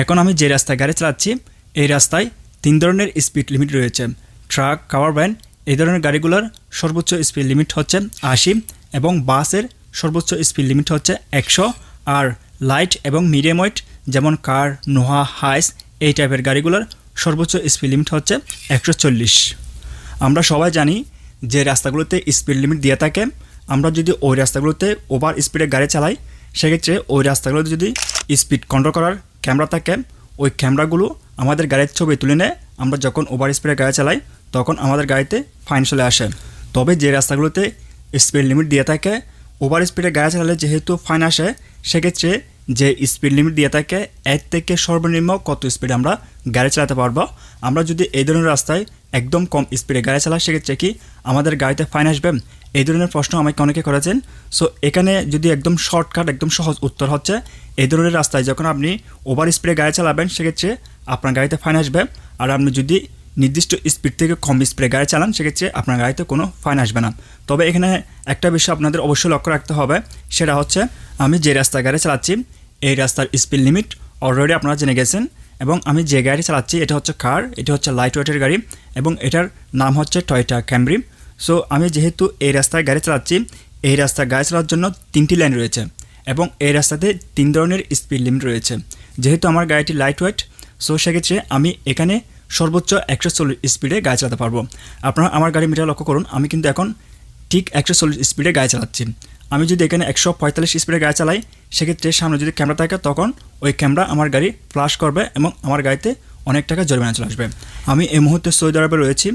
এখন আমি যে রাস্তায় গাড়ি চালাচ্ছি, এই রাস্তায় তিন ধরনের স্পিড লিমিট রয়েছে। ট্রাক কাভার ভ্যান এই ধরনের গাড়িগুলোর সর্বোচ্চ স্পিড লিমিট হচ্ছে আশি এবং বাসের সর্বোচ্চ স্পিড লিমিট হচ্ছে একশো। আর লাইট এবং মিডিয়াম ওয়েট যেমন কার নোহা হাইস এই টাইপের গাড়িগুলোর সর্বোচ্চ স্পিড লিমিট হচ্ছে একশো চল্লিশ। আমরা সবাই জানি যে রাস্তাগুলোতে স্পিড লিমিট দিয়ে থাকে। আমরা যদি ওই রাস্তাগুলোতে ওভার স্পিডে গাড়ি চালাই, সেক্ষেত্রে ওই রাস্তাগুলোতে যদি স্পিড কন্ট্রোল করার ক্যামেরা থাকে, ওই ক্যামেরাগুলো আমাদের গাড়ির ছবি তুলে নেয়, আমরা যখন ওভার স্পিডে গাড়ি চালাই, তখন আমাদের গাড়িতে ফাইন চলে আসে। তবে যে রাস্তাগুলোতে স্পিড লিমিট দিয়ে থাকে ওভার স্পিডে গাড়ি চালালে যেহেতু ফাইন আসে, সেক্ষেত্রে যে স্পিড লিমিট দিয়ে থাকে, এক থেকে সর্বনিম্ন কত স্পিডে আমরা গাড়ি চালাতে পারব? আমরা যদি এই ধরনের রাস্তায় একদম কম স্পিডে গাড়ি চালাই, সেক্ষেত্রে কি আমাদের গাড়িতে ফাইন আসবে? এই ধরনের প্রশ্ন আমাকে অনেকে করেছেন। সো এখানে যদি একদম শর্টকাট একদম সহজ উত্তর হচ্ছে, এই ধরনের রাস্তায় যখন আপনি ওভার স্পিডে গাড়ি চালাবেন, সেক্ষেত্রে আপনার গাড়িতে ফাইন আসবে। আর আপনি যদি নির্দিষ্ট স্পিড থেকে কম স্পিডে গাড়ি চালান, সেক্ষেত্রে আপনার গাড়িতে কোনো ফাইন আসবে না। তবে এখানে একটা বিষয় আপনাদের অবশ্যই লক্ষ্য রাখতে হবে, সেটা হচ্ছে আমি যে রাস্তায় গাড়ি চালাচ্ছি, এই রাস্তার স্পিড লিমিট অলরেডি আপনারা জেনে গেছেন, এবং আমি যে গাড়ি চালাচ্ছি, এটা হচ্ছে কার এটা হচ্ছে লাইট ওয়েটের গাড়ি, এবং এটার নাম হচ্ছে টয়টা ক্যামরি সো আমি যেহেতু এই রাস্তায় গাড়ি চালাচ্ছি, এই রাস্তায় গাড়ি চালার জন্য তিনটি লাইন রয়েছে, এবং এই রাস্তাতে তিন ধরনের স্পিড লিমিট রয়েছে। যেহেতু আমার গাড়িটি লাইট ওয়েট সো সেক্ষেত্রে আমি এখানে সর্বোচ্চ একশো চল্লিশ স্পিডে গাড়ি চালাতে পারব। আপনারা আমার গাড়ি মিটার লক্ষ্য করুন, আমি কিন্তু এখন ঠিক একশো চল্লিশ স্পিডে গাড়ি চালাচ্ছি। আমি যদি এখানে একশো পঁয়তাল্লিশ স্পিডে গাড়ি চালাই, সেক্ষেত্রে সামনে যদি ক্যামেরা থাকে, তখন ওই ক্যামেরা আমার গাড়ি ফ্লাশ করবে এবং আমার গাড়িতে অনেক টাকা জরিমানা চলে আসবে। আমি এই মুহূর্তে সৌদি আরবে রয়েছি।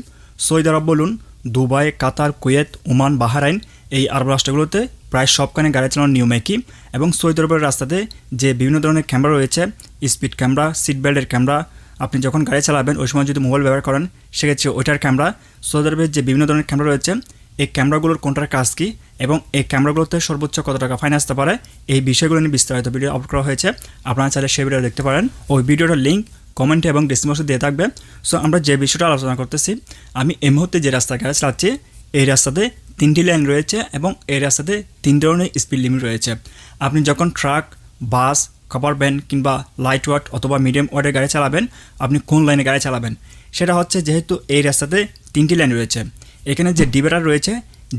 সৌদি আরব বলুন, Dubai, Qatar, Kuwait, Oman, Bahrain, এই আরব রাষ্ট্রগুলোতে প্রায় সবখানে গাড়ি চালানোর নিয়ম একই এবং সৌদি আরবের রাস্তাতে যে বিভিন্ন ধরনের ক্যামেরা রয়েছে স্পিড ক্যামেরা সিট বেল্টের ক্যামেরা আপনি যখন গাড়ি চালাবেন, ওই সময় যদি মোবাইল ব্যবহার করেন, সেক্ষেত্রে ওইটার ক্যামেরা সৌদি আরবের যে বিভিন্ন ধরনের ক্যামেরা রয়েছে, এই ক্যামেরাগুলোর কোনটার কাজ কী এবং এই ক্যামেরাগুলোতে সর্বোচ্চ কত টাকা ফাইন আসতে পারে, এই বিষয়গুলো নিয়ে বিস্তারিত ভিডিও আপলোড করা হয়েছে। আপনারা চাইলে সেই ভিডিও দেখতে পারেন। ওই ভিডিওটার লিঙ্ক কমেন্টে এবং ডিসক্রিপশনে দিয়ে থাকবে। সো আমরা যে বিষয়টা আলোচনা করতেছি, আমি এই মুহূর্তে যে রাস্তায় গাড়ি চালাচ্ছি, এই রাস্তাতে তিনটি লাইন রয়েছে এবং এই রাস্তাতে তিন ধরনের স্পিড লিমিট রয়েছে। আপনি যখন ট্রাক বাস কাপার ভ্যান কিংবা লাইট ওয়াট অথবা মিডিয়াম ওয়াটের গাড়ি চালাবেন, আপনি কোন লাইনে গাড়ি চালাবেন? সেটা হচ্ছে যেহেতু এই রাস্তাতে তিনটি লাইন রয়েছে। এখানে যে ডিভাইডার রয়েছে,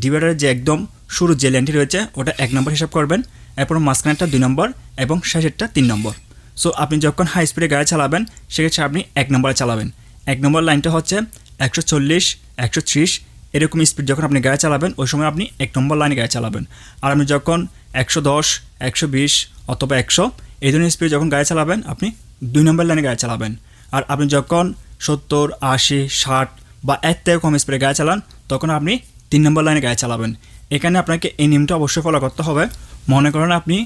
ডিভাইডারের যে একদম শুরু যে লাইনটি রয়েছে, ওটা এক নম্বর হিসাব করবেন। এরপর মাঝখানেরটা দুই নম্বর এবং শেষেরটা তিন নম্বর। সো আপনি যখন হাই স্পিডে গাড়ি চালাবেন, সেক্ষেত্রে আপনি এক নম্বরে চালাবেন। এক নম্বর লাইনটা হচ্ছে একশো চল্লিশ, একশো ত্রিশ, এরকম স্পিড যখন আপনি গাড়ি চালাবেন, ওই সময় আপনি এক নম্বর লাইনে গাড়ি চালাবেন। আর আপনি যখন একশো দশ, একশো বিশ অথবা একশো এই ধরনের স্পিড যখন গাড়ি চালাবেন, আপনি দুই নম্বর লাইনে গাড়ি চালাবেন। আর আপনি যখন সত্তর, আশি, ষাট বা এক থেকে কম স্পিডে গাড়ি চালান, তখন আপনি তিন নম্বর লাইনে গাড়ি চালাবেন। এখানে আপনাকে এই নিয়মটা অবশ্যই ফলো করতে হবে। মনে করেন আপনি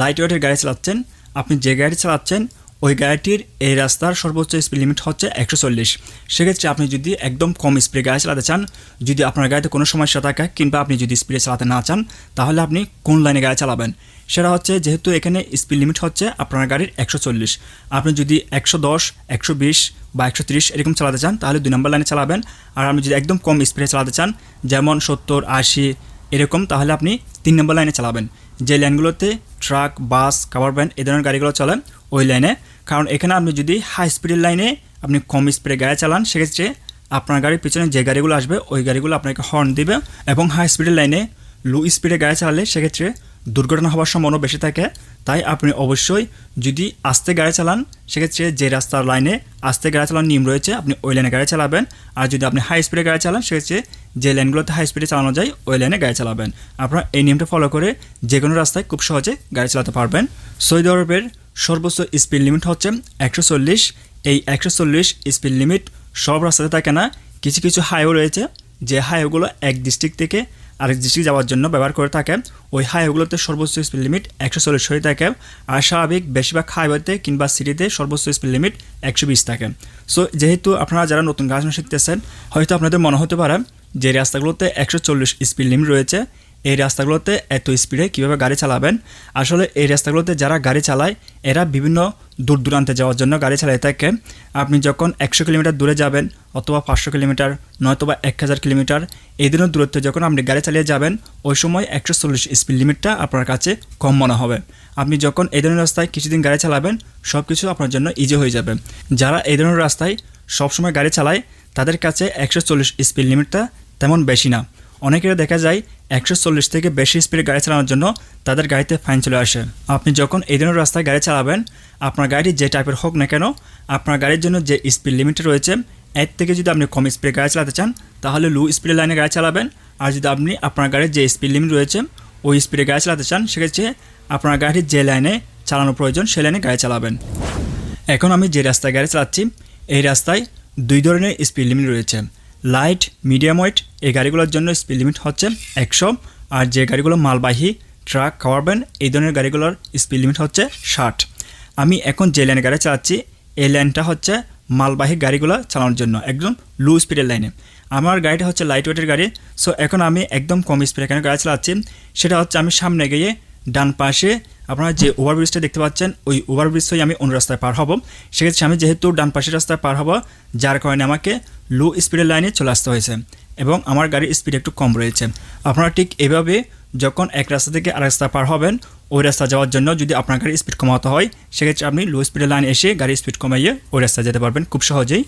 লাইট ওয়েটের গাড়ি চালাচ্ছেন, আপনি যে গাড়ি চালাচ্ছেন, ওই গাড়িটির এই রাস্তার সর্বোচ্চ স্পিড লিমিট হচ্ছে একশো চল্লিশ। সেক্ষেত্রে আপনি যদি একদম কম স্পিডে গাড়ি চালাতে চান, যদি আপনার গাড়িতে কোনো সমস্যা থাকে কিংবা আপনি যদি স্পিডে চালাতে না চান, তাহলে আপনি কোন লাইনে গাড়ি চালাবেন? সেটা হচ্ছে যেহেতু এখানে স্পিড লিমিট হচ্ছে আপনার গাড়ির একশো চল্লিশ। আপনি যদি একশো দশ, একশো বিশ বা একশো তিরিশ এরকম চালাতে চান, তাহলে দুই নম্বর লাইনে চালাবেন। আর আপনি যদি একদম কম স্পিডে চালাতে চান, যেমন সত্তর, আশি এরকম, তাহলে আপনি তিন নম্বর লাইনে চালাবেন। যে লাইনগুলোতে ট্রাক বাস কাভার ভ্যান এই ধরনের গাড়িগুলো চলে ওই লাইনে কারণ এখানে আপনি যদি হাই স্পিডের লাইনে আপনি কম স্পিডে গাড়ি চালান, সেক্ষেত্রে আপনার গাড়ির পিছনে যে গাড়িগুলো আসবে, ওই গাড়িগুলো আপনাকে হর্ন দিবে এবং হাই স্পিডের লাইনে লো স্পিডে গাড়ি চালালে সেক্ষেত্রে দুর্ঘটনা হওয়ার সম্ভাবনা বেশি থাকে। তাই আপনি অবশ্যই যদি আস্তে গাড়ি চালান, সেক্ষেত্রে যে রাস্তার লাইনে আস্তে গাড়ি চালানোর নিয়ম রয়েছে, আপনি ওই লাইনে গাড়ি চালাবেন। আর যদি আপনি হাই স্পিডে গাড়ি চালান, সেক্ষেত্রে যে লাইনগুলোতে হাই স্পিডে চালানো যায়, ওই লাইনে গাড়ি চালাবেন। আপনারা এই নিয়মটা ফলো করে যে কোনো রাস্তায় খুব সহজে গাড়ি চালাতে পারবেন। সৌদি আরবের সর্বোচ্চ স্পিড লিমিট হচ্ছে একশো চল্লিশ। এই একশো চল্লিশ স্পিড লিমিট সব রাস্তাতে থাকে না। কিছু কিছু হাইওয়ে রয়েছে, যে হাইওয়েগুলো এক ডিস্ট্রিক্ট থেকে আরেক ডিস্ট্রিক্ট যাওয়ার জন্য ব্যবহার করে থাকে। ওই হাইওয়েগুলোতে সর্বোচ্চ স্পিড লিমিট একশো চল্লিশ হয়ে থাকে আর স্বাভাবিক বেশিরভাগ হাইওয়েতে কিংবা সিটিতে সর্বোচ্চ স্পিড লিমিট একশো বিশ থাকে। সো যেহেতু আপনারা যারা নতুন গাছ শিখতেছেন, হয়তো আপনাদের মনে হতে পারে যে রাস্তাগুলোতে একশো চল্লিশ স্পিড লিমিট রয়েছে। এই রাস্তাগুলোতে এত স্পিডে কীভাবে গাড়ি চালাবেন? আসলে এই রাস্তাগুলোতে যারা গাড়ি চালায়, এরা বিভিন্ন দূর দূরান্তে যাওয়ার জন্য গাড়ি চালায় থাকে। আপনি যখন একশো কিলোমিটার দূরে যাবেন অথবা পাঁচশো কিলোমিটার, নয়তোবা এক হাজার কিলোমিটার, এই দিনের দূরত্বে যখন আপনি গাড়ি চালিয়ে যাবেন, ওই সময় একশো চল্লিশ স্পিড লিমিটটা আপনার কাছে কম মনে হবে। আপনি যখন এই ধরনের রাস্তায় কিছুদিন গাড়ি চালাবেন সব কিছু আপনার জন্য ইজি হয়ে যাবে। যারা এই ধরনের রাস্তায় সবসময় গাড়ি চালায়, তাদের কাছে একশো চল্লিশ স্পিড লিমিটটা তেমন বেশি না। অনেকের দেখা যায় একশো চল্লিশ থেকে বেশি স্পিডে গাড়ি চালানোর জন্য তাদের গাড়িতে ফাইন চলে আসে। আপনি যখন এই ধরনের রাস্তায় গাড়ি চালাবেন, আপনার গাড়ি যে টাইপের হোক না কেন, আপনার গাড়ির জন্য যে স্পিড লিমিট রয়েছে, এর থেকে যদি আপনি কম স্পিডে গাড়ি চালাতে চান, তাহলে লো স্পিডের লাইনে গাড়ি চালাবেন। আর যদি আপনি আপনার গাড়ির যে স্পিড লিমিট রয়েছে, ওই স্পিডে গাড়ি চালাতে চান, সেক্ষেত্রে আপনার গাড়ির যে লাইনে চালানো প্রয়োজন সেই লাইনে গাড়ি চালাবেন। এখন আমি যে রাস্তায় গাড়ি চালাচ্ছি, এই রাস্তায় দুই ধরনের স্পিড লিমিট রয়েছে। লাইট, মিডিয়াম ওয়েট, এই গাড়িগুলোর জন্য স্পিড লিমিট হচ্ছে একশো। আর যে গাড়িগুলো মালবাহী, ট্রাক কাভার ভ্যান, এই ধরনের গাড়িগুলোর স্পিড লিমিট হচ্ছে ষাট। আমি এখন যে লাইনে গাড়ি চালাচ্ছি, এই লাইনটা হচ্ছে মালবাহী গাড়িগুলো চালানোর জন্য, একদম লো স্পিডের লাইনে আমার গাড়িটা হচ্ছে লাইট ওয়েটের গাড়ি সো এখন আমি একদম কম স্পিডে এখানে গাড়ি চালাচ্ছি, সেটা হচ্ছে আমি সামনে গিয়ে ডান পাশে আপনারা যে ওভারব্রিজটা দেখতে পাচ্ছেন, ওই ওভারব্রিজ হয়ে আমি অন্য রাস্তায় পার হব। সেক্ষেত্রে আমি যেহেতু ডান পাশের রাস্তায় পার হব, যার কারণে আমাকে লো স্পিডের লাইনে চলে আসতে হয়েছে এবং আমার গাড়ির স্পিড একটু কম রয়েছে। আপনারা ঠিক এভাবে যখন এক রাস্তা থেকে আরেক রাস্তা পার হবেন, ওই রাস্তা যাওয়ার জন্য যদি আপনার গাড়ির স্পিড কমাতে হয়, সেক্ষেত্রে আপনি লো স্পিডের লাইন এসে গাড়ির স্পিড কমাইয়ে ওই রাস্তায় যেতে পারবেন খুব সহজেই।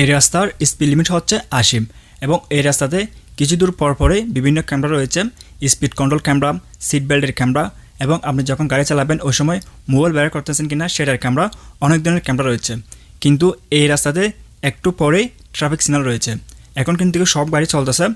এই রাস্তার স্পিড লিমিট হচ্ছে আশি এবং এই রাস্তাতে কিছু দূর পর পরে বিভিন্ন ক্যামেরা রয়েছে। স্পিড কন্ট্রোল ক্যামেরা, সিট বেল্টের ক্যামেরা এবং আপনি যখন গাড়ি চালাবেন, ওই সময় মোবাইল ব্যবহার করতেছেন কিনা সেটার ক্যামেরা অনেক ধরনের ক্যামেরা রয়েছে। কিন্তু এই রাস্তাতে একটু পরেই ট্রাফিক সিগন্যাল রয়েছে। এখন কিন্তু সব গাড়ি চলতেছে।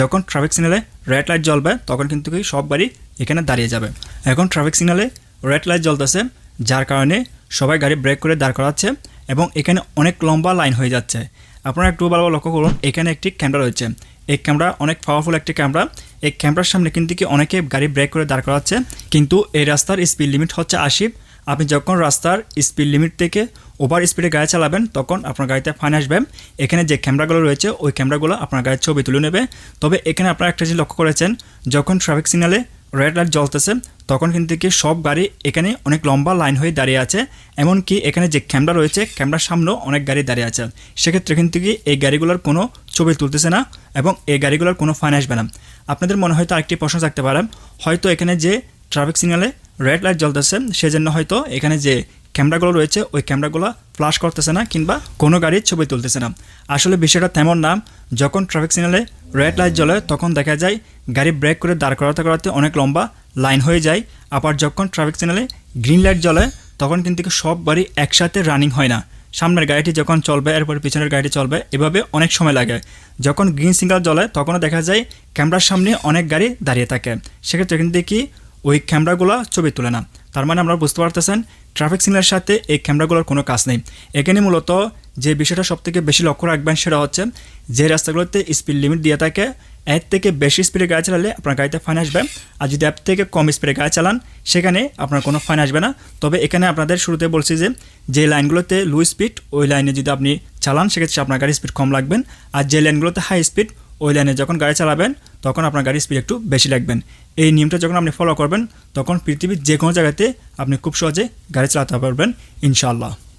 যখন ট্রাফিক সিগনালে রেড লাইট জ্বলবে, তখন কিন্তু সব গাড়ি এখানে দাঁড়িয়ে যাবে। এখন ট্রাফিক সিগনালে রেড লাইট জ্বলতেছে, যার কারণে সবাই গাড়ি ব্রেক করে দাঁড় করাচ্ছে এবং এখানে অনেক লম্বা লাইন হয়ে যাচ্ছে। আপনারা একটু ভালো লক্ষ্য করুন, এখানে একটি ক্যামেরা রয়েছে। এই ক্যামেরা অনেক পাওয়ারফুল একটি ক্যামেরা এই ক্যামেরার সামনে কিন্তু কি অনেকে গাড়ি ব্রেক করে দাঁড় করাচ্ছে। কিন্তু এই রাস্তার স্পিড লিমিট হচ্ছে আশি। আপনি যখন রাস্তার স্পিড লিমিট থেকে ওভার স্পিডে গাড়ি চালাবেন, তখন আপনার গাড়িতে ফাইন আসবে। এখানে যে ক্যামেরাগুলো রয়েছে, ওই ক্যামেরাগুলো আপনার গাড়ির ছবি তুলে নেবে। তবে এখানে আপনারা একটা জিনিস লক্ষ্য করেছেন, যখন ট্রাফিক সিগনালে রেড লাইট জ্বলতেছে, তখন কিন্তু কি সব গাড়ি এখানে অনেক লম্বা লাইন হয়ে দাঁড়িয়ে আছে, এমনকি এখানে যে ক্যামেরা রয়েছে ক্যামেরার সামনেও অনেক গাড়ি দাঁড়িয়ে আছে। সেক্ষেত্রে কিন্তু কি এই গাড়িগুলোর কোনো ছবি তুলতেছে না এবং এই গাড়িগুলোর কোনো ফাইন আসবে না। আপনাদের মনে হয়তো আরেকটি প্রশ্ন থাকতে পারে, হয়তো এখানে যে ট্রাফিক সিগনালে রেড লাইট জ্বলতেছে, সেজন্য হয়তো এখানে যে ক্যামেরাগুলো রয়েছে, ওই ক্যামেরাগুলো ফ্লাশ করতেছে না কিংবা কোনো গাড়ির ছবি তুলতেছে না। আসলে বিষয়টা তেমন না, যখন ট্রাফিক সিগনালে রেড লাইট জ্বলে তখন দেখা যায় গাড়ি ব্রেক করে দাঁড় করাতে করাতে অনেক লম্বা লাইন হয়ে যায়। আবার যখন ট্রাফিক সিগনালে গ্রিন লাইট জ্বলে, তখন কিন্তু সব বাড়ি একসাথে রানিং হয় না। সামনের গাড়িটি যখন চলবে, এরপরে পিছনের গাড়িটি চলবে, এভাবে অনেক সময় লাগে। যখন গ্রিন সিগনাল জ্বলে, তখনও দেখা যায় ক্যামেরার সামনে অনেক গাড়ি দাঁড়িয়ে থাকে। সেক্ষেত্রে কিন্তু কি ওই ক্যামেরাগুলো ছবি তুলে না। তার মানে আমরা বুঝতে পারতেছেন ট্রাফিক সিগন্যালের সাথে এই ক্যামেরাগুলোর কোনো কাজ নেই। এখানে মূলত যে বিষয়টা সবথেকে বেশি লক্ষ্য রাখবেন সেটা হচ্ছে যে রাস্তাগুলোতে স্পিড লিমিট দিয়ে থাকে, এর থেকে বেশি স্পিডে গাড়ি চালালে আপনার গাড়িতে ফাইন আসবে, আর যদি এর থেকে কম স্পিডে গাড়ি চালান, সেখানে আপনার কোনো ফাইন আসবে না। তবে এখানে আপনাদের শুরুতে বলছি যে যে লাইনগুলোতে লো স্পিড ওই লাইনে যদি আপনি চালান, সেক্ষেত্রে আপনার গাড়ির স্পিড কম লাগবেন আর যে লাইনগুলোতে হাই স্পিড ওই লাইনে যখন গাড়ি চালাবেন, তখন আপনার গাড়ির স্পিড একটু বেশি লাগবেন। এই নিয়মটা যখন আপনি ফলো করবেন, তখন পৃথিবীর যে কোনো জায়গাতে আপনি খুব সহজে গাড়ি চালাতে পারবেন, ইনশাআল্লাহ।